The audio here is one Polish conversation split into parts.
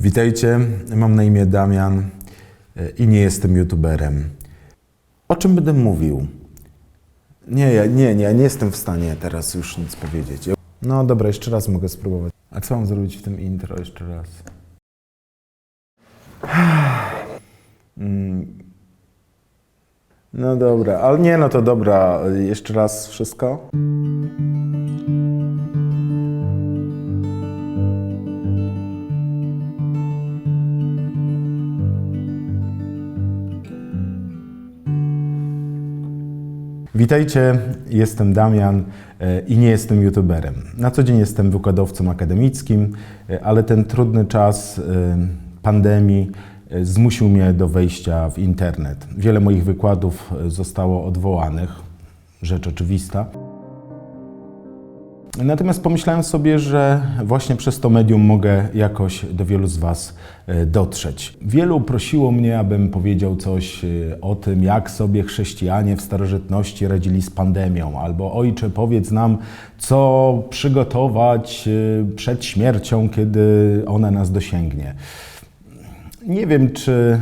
Witajcie, mam na imię Damian e, i nie jestem youtuberem. O czym będę mówił? Nie, ja, nie, nie, nie jestem w stanie teraz już nic powiedzieć. No dobra, jeszcze raz mogę spróbować. A co mam zrobić w tym intro jeszcze raz? Mm. No dobra, ale nie, no to dobra, jeszcze raz wszystko. Witajcie, jestem Damian e, i nie jestem youtuberem. Na co dzień jestem wykładowcą akademickim, e, ale ten trudny czas e, pandemii zmusił mnie do wejścia w internet. Wiele moich wykładów zostało odwołanych, rzecz oczywista. Natomiast pomyślałem sobie, że właśnie przez to medium mogę jakoś do wielu z Was e, dotrzeć. Wielu prosiło mnie, abym powiedział coś e, o tym, jak sobie chrześcijanie w starożytności radzili z pandemią, albo ojcze, powiedz nam, co przygotować e, przed śmiercią, kiedy ona nas dosięgnie. Nie wiem, czy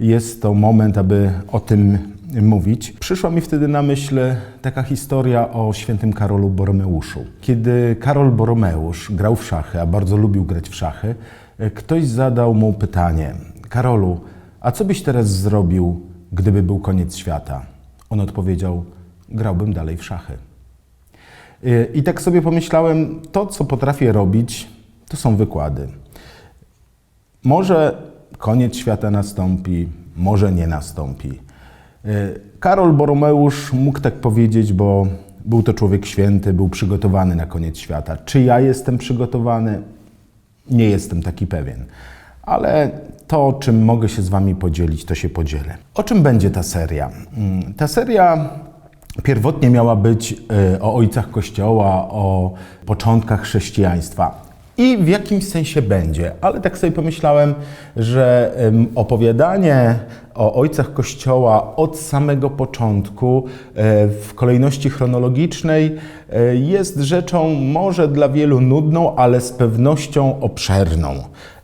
jest to moment, aby o tym mówić. Przyszła mi wtedy na myśl taka historia o świętym Karolu Boromeuszu. Kiedy Karol Boromeusz grał w szachy, a bardzo lubił grać w szachy, ktoś zadał mu pytanie: Karolu, a co byś teraz zrobił, gdyby był koniec świata? On odpowiedział: Grałbym dalej w szachy. I tak sobie pomyślałem, to co potrafię robić, to są wykłady. Może koniec świata nastąpi, może nie nastąpi. Y, Karol Boromeusz mógł tak powiedzieć, bo był to człowiek święty, był przygotowany na koniec świata. Czy ja jestem przygotowany? Nie jestem taki pewien. Ale to, czym mogę się z Wami podzielić, to się podzielę. O czym będzie ta seria? Mm, Ta seria pierwotnie miała być y, o ojcach Kościoła, o początkach chrześcijaństwa. I w jakimś sensie będzie, ale tak sobie pomyślałem, że opowiadanie o ojcach Kościoła od samego początku e, w kolejności chronologicznej e, jest rzeczą może dla wielu nudną, ale z pewnością obszerną.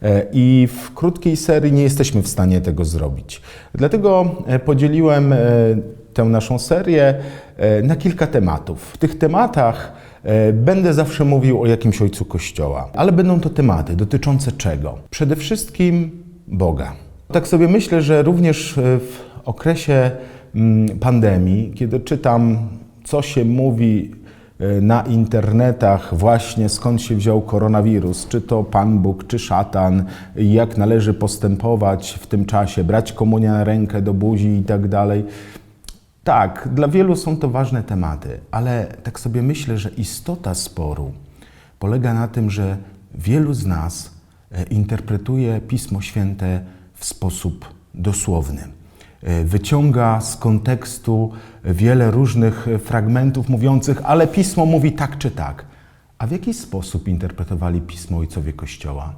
E, I w krótkiej serii nie jesteśmy w stanie tego zrobić. Dlatego podzieliłem tę naszą serię na kilka tematów. W tych tematach będę zawsze mówił o jakimś ojcu Kościoła, ale będą to tematy dotyczące czego? Przede wszystkim Boga. Tak sobie myślę, że również e, w okresie mm, pandemii, kiedy czytam, co się mówi e, na internetach właśnie skąd się wziął koronawirus, czy to Pan Bóg, czy szatan, jak należy postępować w tym czasie, brać komunię na rękę do buzi i tak dalej. Tak, dla wielu są to ważne tematy, ale tak sobie myślę, że istota sporu polega na tym, że wielu z nas e, interpretuje Pismo Święte w sposób dosłowny. E, Wyciąga z kontekstu wiele różnych e, fragmentów mówiących, ale Pismo mówi tak czy tak. A w jaki sposób interpretowali Pismo ojcowie Kościoła?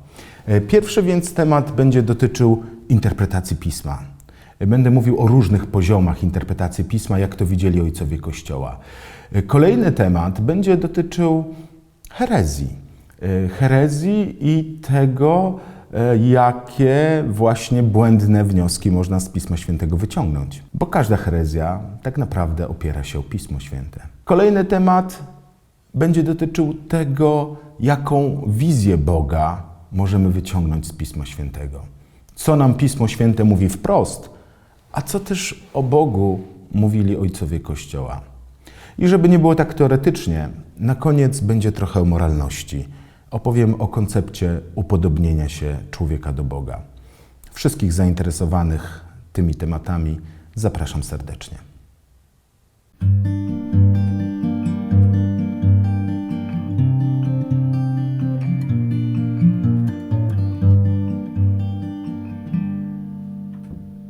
Pierwszy więc temat będzie dotyczył interpretacji Pisma. Będę mówił o różnych poziomach interpretacji pisma, jak to widzieli ojcowie Kościoła. Kolejny temat będzie dotyczył herezji. Herezji i tego, e, jakie właśnie błędne wnioski można z Pisma Świętego wyciągnąć. Bo każda herezja tak naprawdę opiera się o Pismo Święte. Kolejny temat będzie dotyczył tego, jaką wizję Boga możemy wyciągnąć z Pisma Świętego. Co nam Pismo Święte mówi wprost, a co też o Bogu mówili ojcowie Kościoła. I żeby nie było tak teoretycznie, na koniec będzie trochę o moralności. Opowiem o koncepcie upodobnienia się człowieka do Boga. Wszystkich zainteresowanych tymi tematami zapraszam serdecznie.